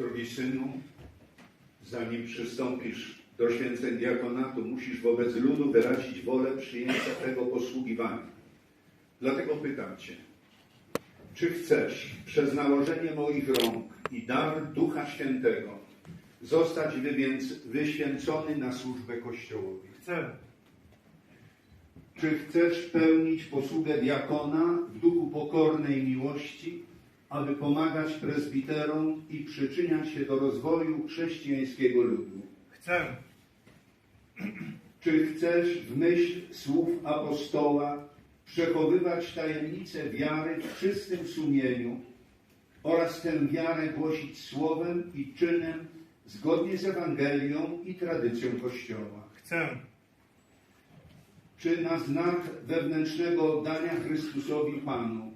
Drogi synu, zanim przystąpisz do święceń diakonatu, musisz wobec ludu wyrazić wolę przyjęcia tego posługiwania. Dlatego pytam Cię, czy chcesz przez nałożenie moich rąk i dar Ducha Świętego zostać wyświęcony na służbę Kościołowi? Chcę. Czy chcesz pełnić posługę diakona w duchu pokornej miłości, aby pomagać prezbiterom i przyczyniać się do rozwoju chrześcijańskiego ludu? Chcę. Czy chcesz w myśl słów apostoła przechowywać tajemnicę wiary w czystym sumieniu oraz tę wiarę głosić słowem i czynem zgodnie z Ewangelią i tradycją Kościoła? Chcę. Czy na znak wewnętrznego oddania Chrystusowi Panu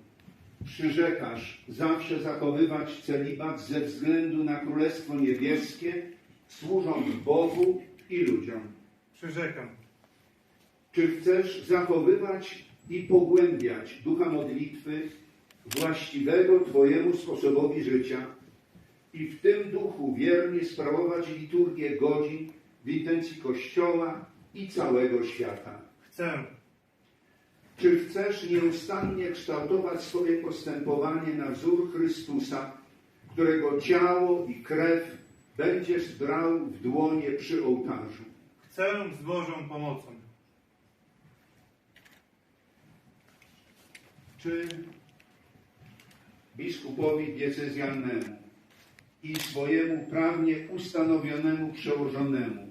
przyrzekasz zawsze zachowywać celibat ze względu na Królestwo Niebieskie, służąc Bogu i ludziom? Przyrzekam. Czy chcesz zachowywać i pogłębiać ducha modlitwy właściwego Twojemu sposobowi życia i w tym duchu wiernie sprawować liturgię godzin w intencji Kościoła i całego świata? Chcę. Czy chcesz nieustannie kształtować swoje postępowanie na wzór Chrystusa, którego ciało i krew będziesz brał w dłonie przy ołtarzu? Chcę z Bożą pomocą. Czy biskupowi diecezjalnemu i swojemu prawnie ustanowionemu przełożonemu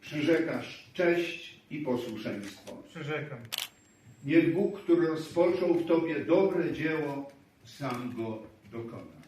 przyrzekasz cześć i posłuszeństwo? Przyrzekam. Niech Bóg, który rozpoczął w Tobie dobre dzieło, sam go dokona.